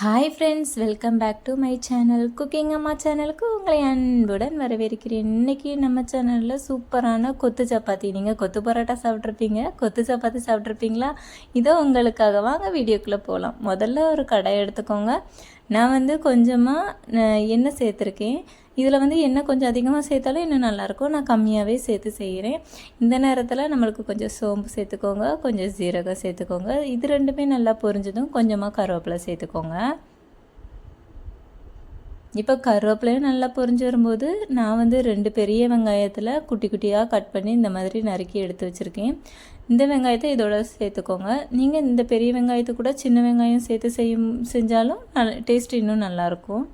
Hi friends welcome back to my channel cooking அம்மா சேனலுக்கு உங்களை அன்புடன் வரவேற்கிறேன். இன்றைக்கி நம்ம சேனலில் சூப்பரான கொத்து சப்பாத்தி. நீங்கள் கொத்து பரோட்டா சாப்பிட்ருப்பீங்க கொத்து சப்பாத்தி சாப்பிட்ருப்பீங்களா இதோ உங்களுக்காக வாங்க வீடியோக்குள்ளே போகலாம் முதல்ல ஒரு கடை எடுத்துக்கோங்க. நான் வந்து கொஞ்சமாக எண்ணெய் சேர்த்துருக்கேன். இதில் வந்து எண்ணெய் கொஞ்சம் அதிகமாக சேர்த்தாலும் இன்னும் நல்லாயிருக்கும்? நான் கம்மியாகவே சேர்த்து செய்கிறேன். இந்த நேரத்தில் நம்மளுக்கு கொஞ்சம் சோம்பு சேர்த்துக்கோங்க. கொஞ்சம் ஜீரகம் சேர்த்துக்கோங்க. இது ரெண்டுமே நல்லா பொரிஞ்சதும் கொஞ்சமாக கருவேப்பிலை சேர்த்துக்கோங்க. இப்போ கருவேப்பிலையும் நல்லா பொரிஞ்சு வரும்போது நான் வந்து ரெண்டு பெரிய வெங்காயத்தில் குட்டி குட்டியாக கட் பண்ணி இந்த மாதிரி நறுக்கி எடுத்து வச்சுருக்கேன். இந்த வெங்காயத்தை இதோட சேர்த்துக்கோங்க. நீங்கள் இந்த பெரிய வெங்காயத்தை கூட சின்ன வெங்காயம் சேர்த்து செய்யும் செஞ்சாலும் நல்ல டேஸ்ட் இன்னும் நல்லாயிருக்கும்.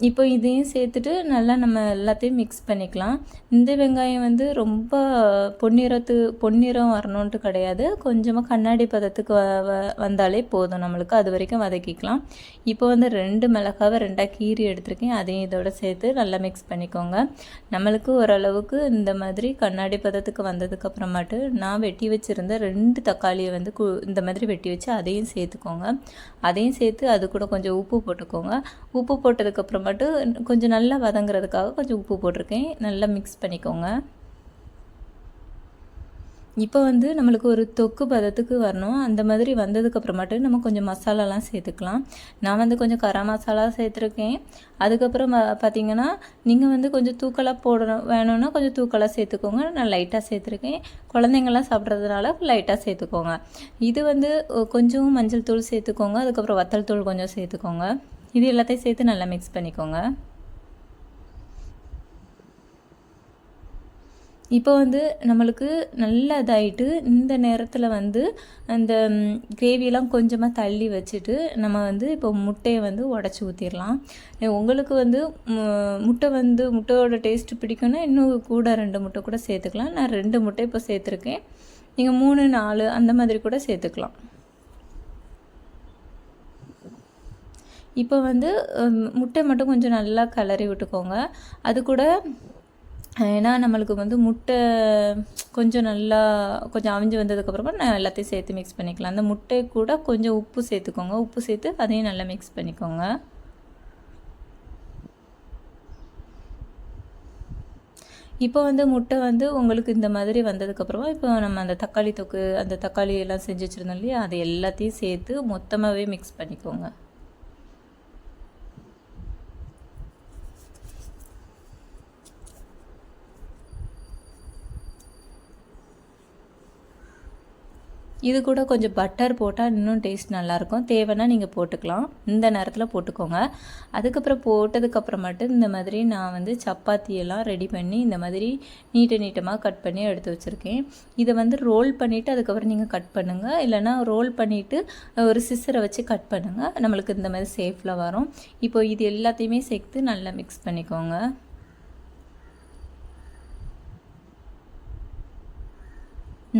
இப்போ இதையும் சேர்த்துட்டு நல்லா நம்ம எல்லாத்தையும் மிக்ஸ் பண்ணிக்கலாம். இந்த வெங்காயம் வந்து ரொம்ப பொன்னிறத்து பொன்னிறம் வரணுன்ட்டு கிடையாது. கொஞ்சமாக கண்ணாடி பதத்துக்கு வ வந்தாலே போதும். நம்மளுக்கு அது வரைக்கும் வதக்கிக்கலாம். இப்போ வந்து ரெண்டு மிளகாவை ரெண்டாக கீரி எடுத்திருக்கேன். அதையும் இதோட சேர்த்து நல்லா மிக்ஸ் பண்ணிக்கோங்க. நம்மளுக்கு ஓரளவுக்கு இந்த மாதிரி கண்ணாடி பதத்துக்கு வந்ததுக்கப்புறமாட்டு நான் வெட்டி வச்சுருந்த ரெண்டு தக்காளியை வந்து கு இந்த மாதிரி வெட்டி வச்சு அதையும் சேர்த்துக்கோங்க. அதையும் சேர்த்து அது கூட கொஞ்சம் உப்பு போட்டுக்கோங்க. உப்பு போட்டதுக்கப்புறம் மட்டும் கொஞ்சம் நல்லா வதங்குறதுக்காக கொஞ்சம் உப்பு போட்டிருக்கேன். நல்லா மிக்ஸ் பண்ணிக்கோங்க. இப்போ வந்து நம்மளுக்கு ஒரு தொக்கு பதத்துக்கு வரணும். அந்த மாதிரி வந்ததுக்கப்புறமாட்டு நம்ம கொஞ்சம் மசாலாலாம் சேர்த்துக்கலாம். நான் வந்து கொஞ்சம் கரம் மசாலா சேர்த்துருக்கேன். அதுக்கப்புறம் பார்த்தீங்கன்னா நீங்கள் வந்து கொஞ்சம் தூக்கலாக போடணும் வேணும்னா கொஞ்சம் தூக்கலாக சேர்த்துக்கோங்க. நான் லைட்டாக சேர்த்துருக்கேன். குழந்தைங்கள்லாம் சாப்பிட்றதுனால லைட்டாக சேர்த்துக்கோங்க. இது வந்து கொஞ்சம் மஞ்சள் தூள் சேர்த்துக்கோங்க. அதுக்கப்புறம் வத்தல் தூள் கொஞ்சம் சேர்த்துக்கோங்க. இது எல்லாத்தையும் சேர்த்து நல்லா மிக்ஸ் பண்ணிக்கோங்க. இப்போ வந்து நம்மளுக்கு நல்ல இதாகிட்டு இந்த நேரத்தில் வந்து அந்த கிரேவியெல்லாம் கொஞ்சமாக தள்ளி வச்சுட்டு நம்ம வந்து இப்போ முட்டையை வந்து உடச்சி ஊற்றிடலாம் உங்களுக்கு வந்து முட்டை வந்து முட்டையோட டேஸ்ட்டு பிடிக்குன்னா இன்னும் கூட ரெண்டு முட்டை கூட சேர்த்துக்கலாம். நான் ரெண்டு முட்டை இப்போ சேர்த்துருக்கேன். நீங்கள் மூணு நாலு அந்த மாதிரி கூட சேர்த்துக்கலாம். இப்போ வந்து முட்டை மட்டும் கொஞ்சம் நல்லா கிளறி விட்டுக்கோங்க. அது கூட ஏன்னா நம்மளுக்கு வந்து முட்டை கொஞ்சம் நல்லா கொஞ்சம் அவிஞ்சு வந்ததுக்கப்புறமா நான் எல்லாத்தையும் சேர்த்து மிக்ஸ் பண்ணிக்கலாம். அந்த முட்டை கூட கொஞ்சம் உப்பு சேர்த்துக்கோங்க. உப்பு சேர்த்து அதையும் நல்லா மிக்ஸ் பண்ணிக்கோங்க. இப்போ வந்து முட்டை வந்து உங்களுக்கு இந்த மாதிரி வந்ததுக்கப்புறமா இப்போ நம்ம அந்த தக்காளி தொக்கு அந்த தக்காளி எல்லாம் செஞ்சு வச்சுருந்தோம் இல்லையா? அதை எல்லாத்தையும் சேர்த்து மொத்தமாகவே மிக்ஸ் பண்ணிக்கோங்க. இது கூட கொஞ்சம் பட்டர் போட்டால் இன்னும் டேஸ்ட் நல்லாயிருக்கும். தேவைன்னா நீங்கள் போட்டுக்கலாம். இந்த நேரத்தில் போட்டுக்கோங்க. அதுக்கப்புறம் போட்டதுக்கப்புறம் மட்டும் இந்த மாதிரி நான் வந்து சப்பாத்தியெல்லாம் ரெடி பண்ணி இந்த மாதிரி நீட்ட நீட்டமாக கட் பண்ணி எடுத்து வச்சுருக்கேன். இதை வந்து ரோல் பண்ணிவிட்டு அதுக்கப்புறம் நீங்கள் கட் பண்ணுங்கள் இல்லைனா ரோல் பண்ணிவிட்டு ஒரு சிசரை வச்சு கட் பண்ணுங்கள் நம்மளுக்கு இந்த மாதிரி சேஃபில் வரும். இப்போ இது எல்லாத்தையுமே சேர்த்து நல்லா மிக்ஸ் பண்ணிக்கோங்க.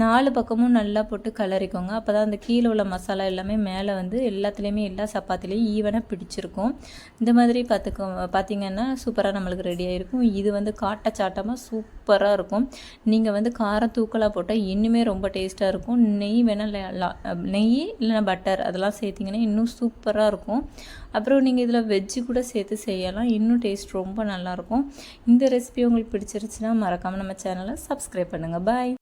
நாலு பக்கமும் நல்லா போட்டு கலரிக்கோங்க. அப்போ தான் அந்த கீழே உள்ள மசாலா எல்லாமே மேலே வந்து எல்லாத்துலேயுமே எல்லா சப்பாத்திலையும் ஈவனாக பிடிச்சிருக்கும். இந்த மாதிரி பார்த்துக்கோ பார்த்திங்கன்னா சூப்பராக நம்மளுக்கு ரெடி ஆகிருக்கும் இது வந்து காட்டச்சாட்டமாக சூப்பராக இருக்கும். நீங்கள் வந்து காரம் தூக்கலாக போட்டால் இன்னுமே ரொம்ப டேஸ்ட்டாக இருக்கும். நெய் வேணால் நெய் இல்லைனா பட்டர் அதெல்லாம் சேர்த்திங்கன்னா இன்னும் சூப்பராக இருக்கும். அப்புறம் நீங்கள் இதில் வெஜ்ஜு கூட சேர்த்து செய்யலாம். இன்னும் டேஸ்ட் ரொம்ப நல்லாயிருக்கும் இந்த ரெசிபி உங்களுக்கு பிடிச்சிருச்சுன்னா மறக்காமல் நம்ம சேனலை சப்ஸ்கிரைப் பண்ணுங்கள் பாய்